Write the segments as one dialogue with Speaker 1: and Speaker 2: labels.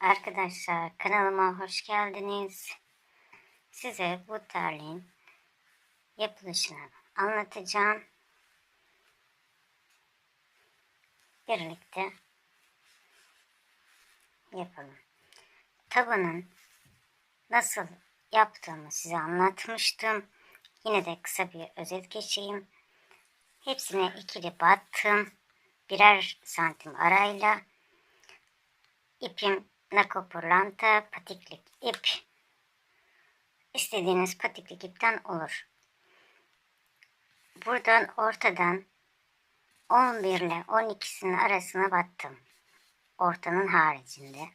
Speaker 1: Arkadaşlar kanalıma hoş geldiniz. Size bu terliğin yapılışını anlatacağım. Birlikte yapalım. Tabanın nasıl yaptığımı size anlatmıştım. Yine de kısa bir özet geçeyim. Hepsine ikili battım. Birer santim arayla ipim nakopurlanta patiklik ip. İstediğiniz patiklik ipten olur. Buradan ortadan 11 ile 12'sinin arasına battım. Ortanın haricinde.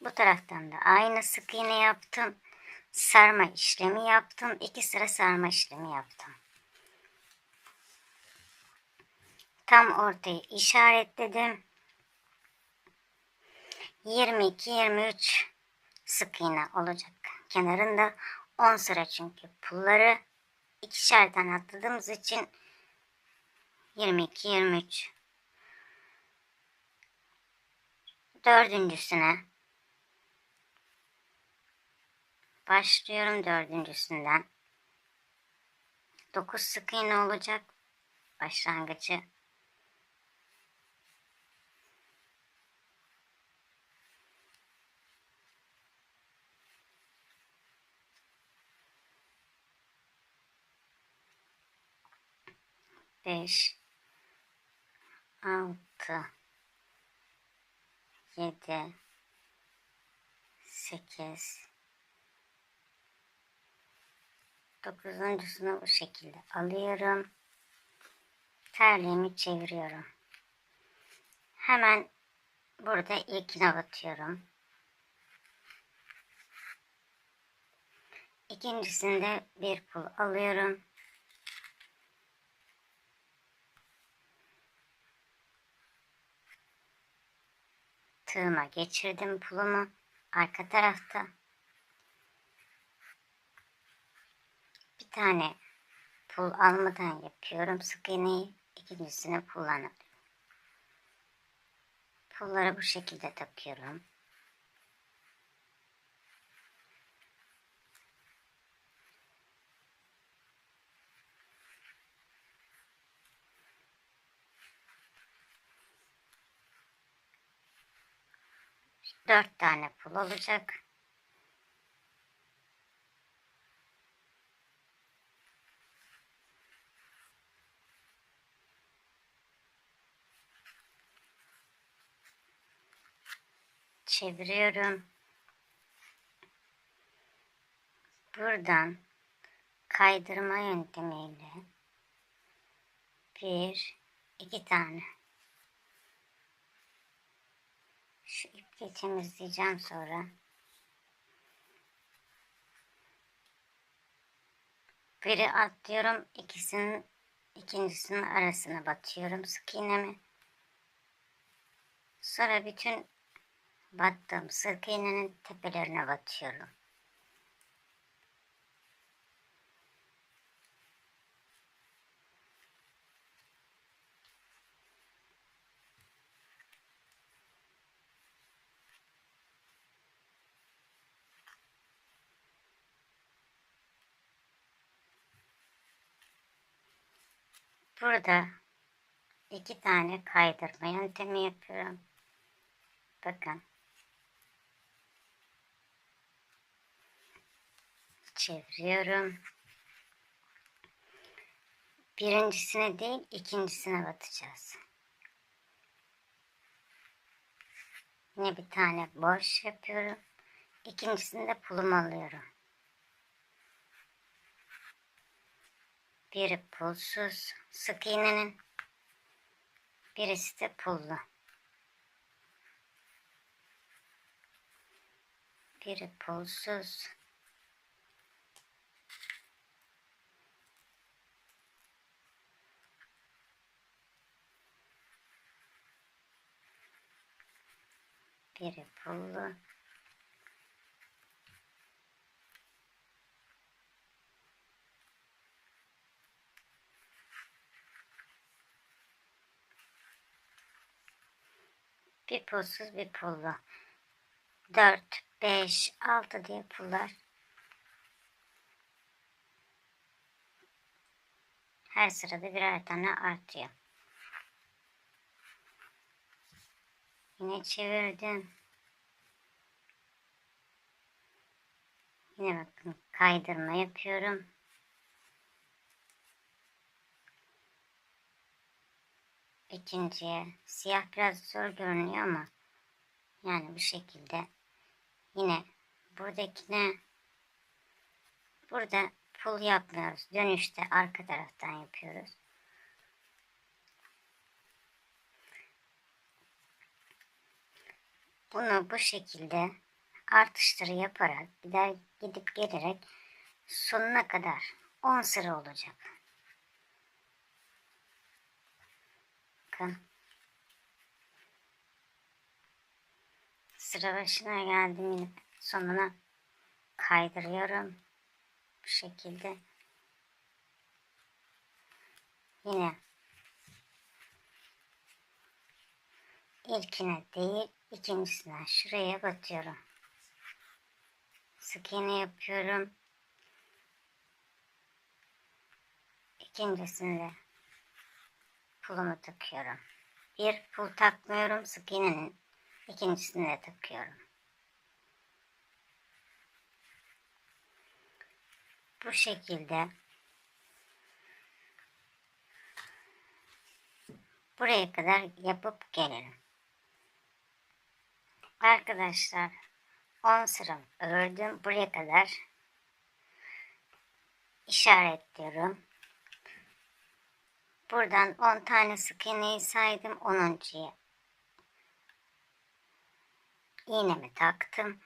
Speaker 1: Bu taraftan da aynı sık iğne yaptım. Sarma işlemi yaptım. İki sıra sarma işlemi yaptım. Tam ortayı işaretledim. 22-23 sık iğne olacak. Kenarında 10 sıra çünkü pulları. İkişerden atladığımız için 22-23 dördüncüsüne başlıyorum dördüncüsünden. 9 sık iğne olacak. Başlangıcı beş, altı, yedi, sekiz, dokuzuncusunu bu şekilde alıyorum. Terliğimi çeviriyorum. Hemen burada ilkine batıyorum. İkincisinde bir pul alıyorum. Tığıma geçirdim pulumu arka tarafta. Bir tane pul almadan yapıyorum sık iğneyi. İkincisini kullanıyorum. Pulları bu şekilde takıyorum. Dört tane pul olacak. Çeviriyorum. Buradan kaydırma yöntemiyle bir, iki tane Şu temizleyeceğim sonra. Biri atlıyorum. ikisinin ikincisinin arasına batıyorum sık iğnemi. Sonra bütün battığım sık iğnenin tepelerine batıyorum. Burada iki tane kaydırma yöntemi yapıyorum. Bakın. Çeviriyorum. Birincisine değil ikincisine batacağız. Yine bir tane boş yapıyorum. İkincisinde pulumu alıyorum. Biri pulsuz sık iğnenin. Birisi de pullu. Biri pulsuz. Biri pullu. Bir pulsuz bir pullu. 4, 5, 6 diye pullar her sırada birer tane artıyor. Yine çevirdim. Yine bakın kaydırma yapıyorum. İkinciye. Siyah biraz zor görünüyor ama yani bu şekilde yine buradakine burada pul yapmıyoruz. Dönüşte arka taraftan yapıyoruz. Bunu bu şekilde artışları yaparak gider gidip gelerek sonuna kadar 10 sıra olacak. Bakın. Sıra başına geldim yine sonuna kaydırıyorum. Bu şekilde. Yine ilkine değil ikincisine şuraya batıyorum. Sık iğne yapıyorum. İkincisinde pulumu takıyorum. Bir pul takmıyorum sık iğnenin ikincisini de takıyorum. Bu şekilde buraya kadar yapıp gelelim. Arkadaşlar 10 sıra ördüm buraya kadar işaretliyorum. Buradan 10 tane sık iğneyi saydım 10.ya iğnemi taktım.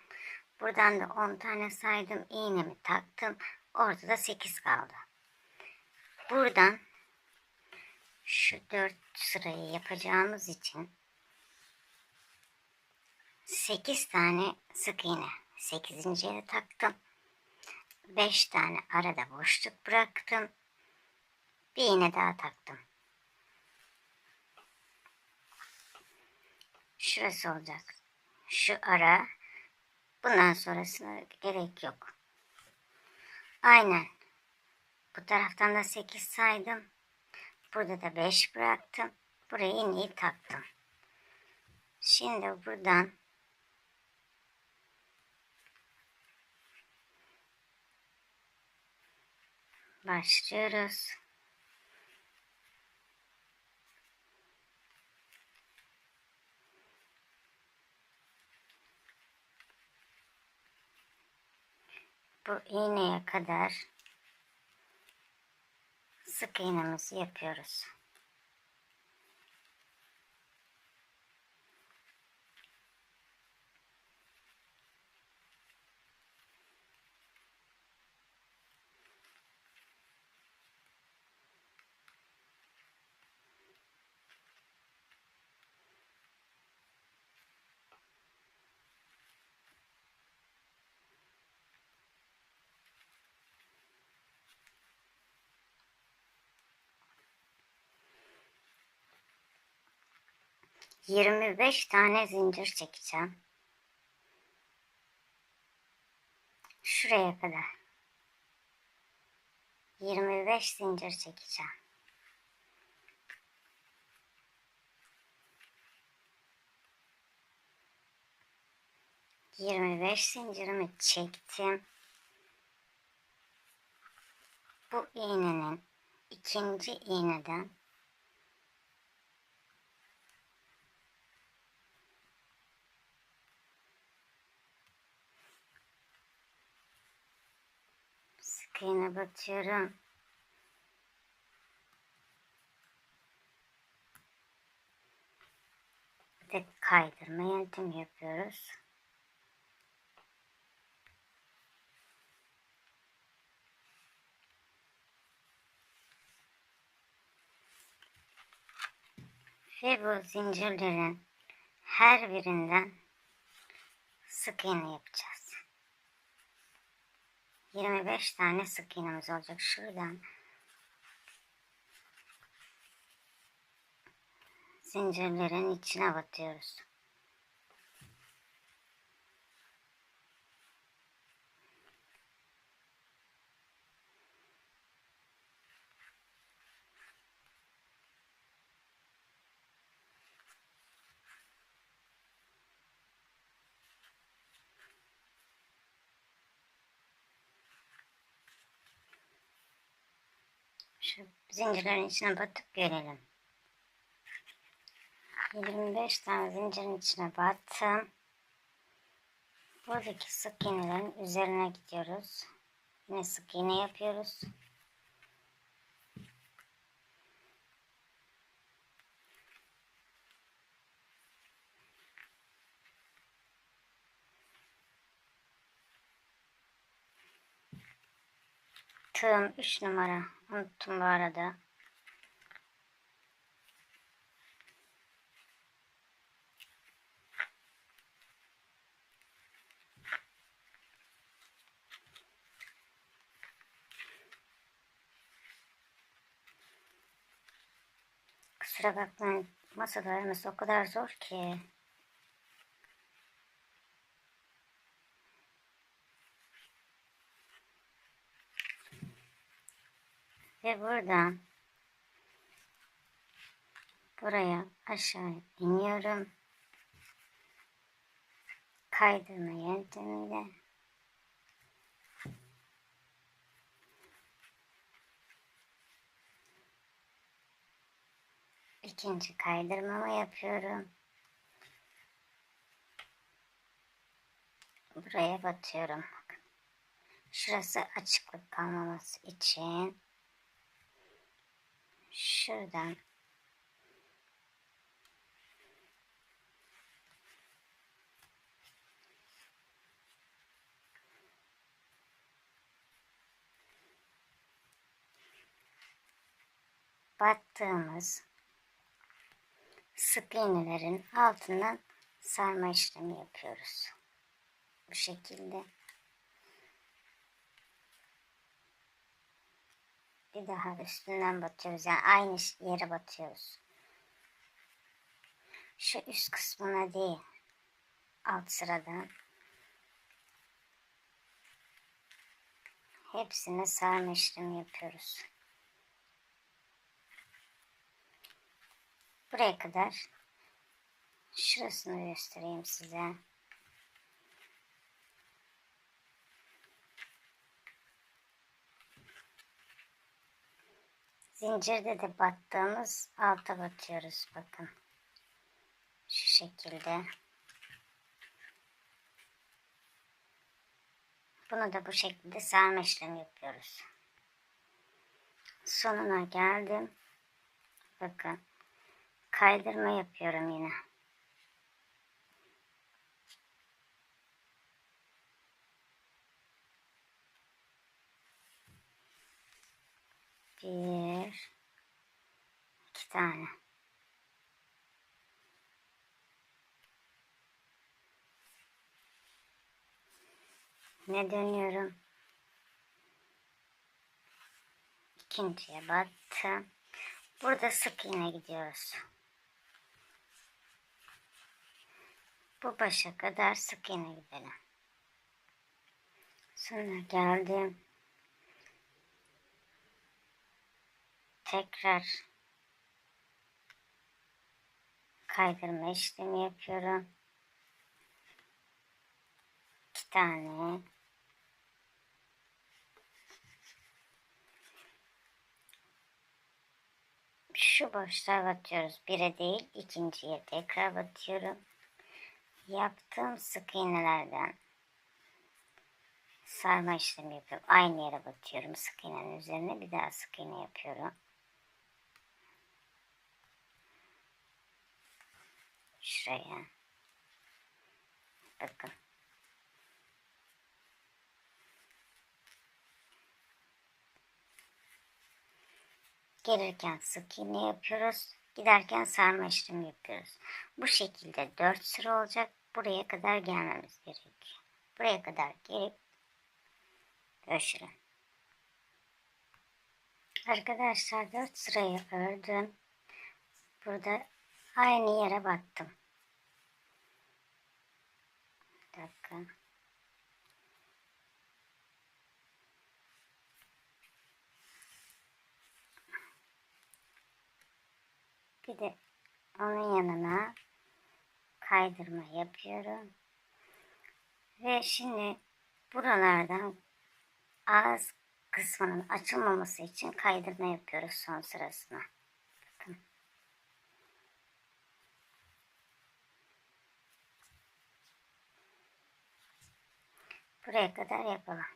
Speaker 1: Buradan da 10 tane saydım iğnemi taktım. Ortada 8 kaldı. Buradan şu 4 sırayı yapacağımız için 8 tane sık iğne 8.ye taktım. 5 tane arada boşluk bıraktım. Bir iğne daha taktım. Şurası olacak. Şu ara. Bundan sonrasına gerek yok. Aynen. Bu taraftan da 8 saydım. Burada da 5 bıraktım. Buraya iğneyi taktım. Şimdi buradan başlıyoruz. Bu iğneye kadar sık iğnemizi yapıyoruz. Yirmi beş tane zincir çekeceğim. Şuraya kadar. Yirmi beş zincir çekeceğim. Yirmi beş zincirimi çektim. Bu iğnenin ikinci iğneden iğne batıyorum. Bir de kaydırma yöntemi yapıyoruz. Ve bu zincirlerin her birinden sık iğne yapacağız. 25 tane sık iğnemiz olacak. Şuradan zincirlerin içine batıyoruz. Şu zincirlerin içine batıp görelim. 25 tane zincirin içine battım. Buradaki sık iğnelerin üzerine gidiyoruz. Yine sık iğne yapıyoruz. Tığım 3 numara. Unuttum bu arada. Kusura bakmayın. Masalarımız o kadar zor ki. Ve buradan buraya aşağı iniyorum. Kaydırma yöntemiyle ikinci kaydırmamı yapıyorum. Buraya batıyorum. Şurası açıklık kalmaması için şuradan battığımız sık iğnelerin altından sarma işlemi yapıyoruz. Bu şekilde. Bir daha üstünden batıyoruz. Yani aynı yere batıyoruz. Şu üst kısmına değil. Alt sıradan. Hepsine sarma işlemi yapıyoruz. Buraya kadar şurasını göstereyim size. Zincirde de battığımız alta batıyoruz bakın. Şu şekilde. Bunu da bu şekilde sarma işlemi yapıyoruz. Sonuna geldim. Bakın. Kaydırma yapıyorum yine. Bir, iki tane. Ne dönüyorum? İkinciye battım. Burada sık iğne gidiyoruz. Bu başa kadar sık iğne gidelim. Sonra geldim. Tekrar kaydırma işlemi yapıyorum. İki tane şu boşluğa batıyoruz. Bire değil ikinciye tekrar batıyorum. Yaptığım sık iğnelerden sarma işlemi yapıyorum. Aynı yere batıyorum. Sık iğnenin üzerine bir daha sık iğne yapıyorum. Şuraya. Bakın. Gelirken sık iğne yapıyoruz. Giderken sarma işlemi yapıyoruz. Bu şekilde 4 sıra olacak. Buraya kadar gelmemiz gerekiyor. Buraya kadar gelip görüşürüz. Arkadaşlar 4 sırayı ördüm. Burada aynı yere battım. Dakika. Bir de onun yanına kaydırma yapıyorum. Ve şimdi buralardan az kısmının açılmaması için kaydırma yapıyoruz son sırasına. Buraya kadar yapalım.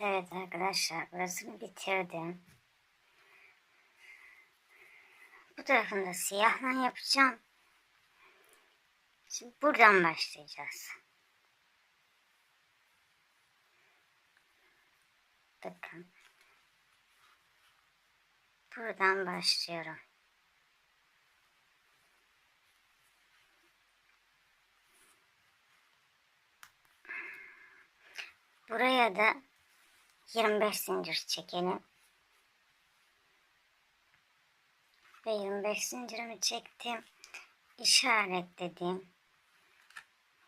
Speaker 1: Evet arkadaşlar burasını bitirdim. Bu tarafını da siyahla yapacağım. Şimdi buradan başlayacağız. Bakın. Buradan başlıyorum. Buraya da 25 zincir çekelim. Ve 25 zincirimi çektim. İşaretlediğim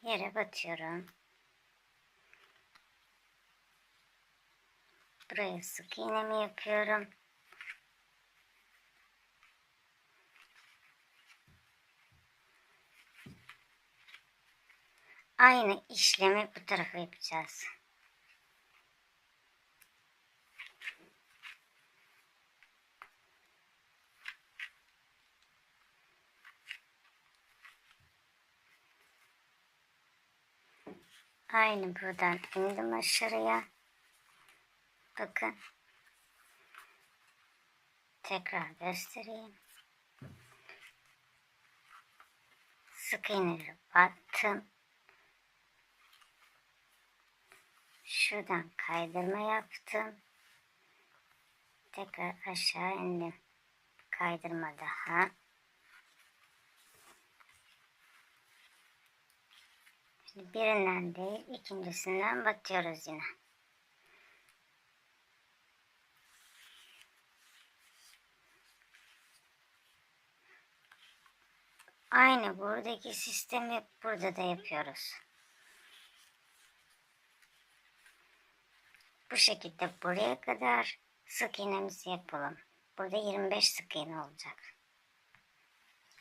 Speaker 1: yere batıyorum. Buraya sık iğnemi yapıyorum. Aynı işlemi bu tarafa yapacağız. Aynı buradan indim aşağıya. Bakın. Tekrar göstereyim. Sık iğneleri battım. Şuradan kaydırma yaptım. Tekrar aşağı indim. Kaydırma daha. Şimdi birinden değil ikincisinden batıyoruz yine. Aynı buradaki sistemi burada da yapıyoruz. Bu şekilde buraya kadar sık iğnemizi yapalım. Burada 25 sık iğne olacak.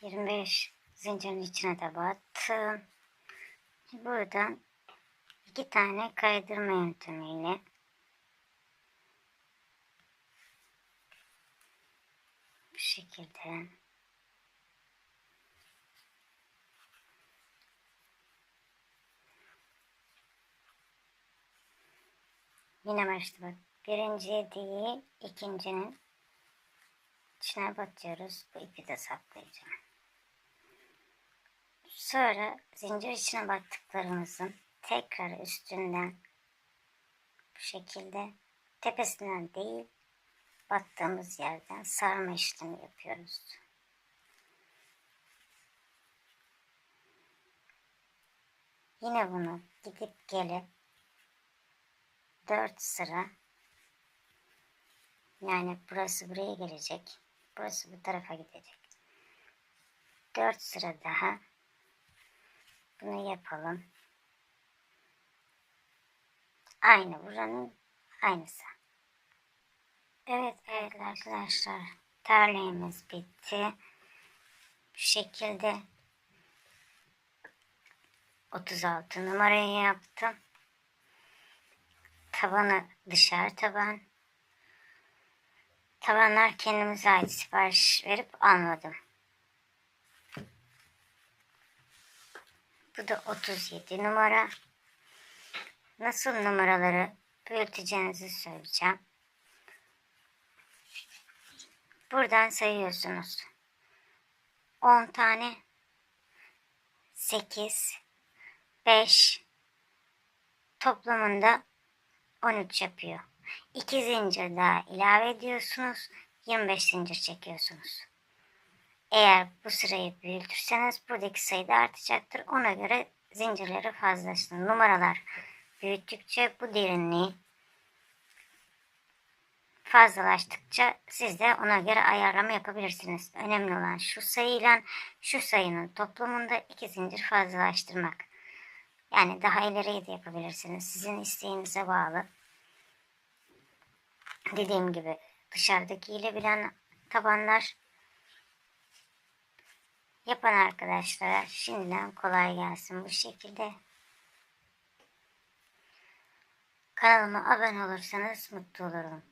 Speaker 1: 25 zincirin içine de battım. Buradan iki tane kaydırma yöntemiyle bu şekilde Yine başladık. Birinciye değil, ikincinin içine batıyoruz. Bu ipi de saklayacağım. Sonra zincir içine battıklarımızın tekrar üstünden bu şekilde tepesinden değil battığımız yerden sarma işlemi yapıyoruz. Yine bunu gidip gelip 4 sıra yani burası buraya gelecek. Burası bu tarafa gidecek. 4 sıra daha bunu yapalım. Aynı buranın aynısı. Evet evet arkadaşlar terliğimiz bitti. Bu şekilde 36 numarayı yaptım. Tabanı dışarı taban. Tabanlar kendimize ait sipariş verip almadım. Bu da 37 numara. Nasıl numaraları büyüteceğinizi söyleyeceğim. Buradan sayıyorsunuz. 10 tane 8 5 toplamında 13 yapıyor. 2 zincir daha ilave ediyorsunuz. 25 zincir çekiyorsunuz. Eğer bu sırayı büyütürseniz buradaki sayı da artacaktır. Ona göre zincirleri fazlaşsın. Numaralar büyüttükçe bu derinliği fazlalaştıkça siz de ona göre ayarlama yapabilirsiniz. Önemli olan şu sayıyla şu sayının toplamında iki zincir fazlalaştırmak. Yani daha ileriye de yapabilirsiniz. Sizin isteğinize bağlı. Dediğim gibi dışarıdaki ile bilen tabanlar yapan arkadaşlara şimdiden kolay gelsin bu şekilde. Kanalıma abone olursanız mutlu olurum.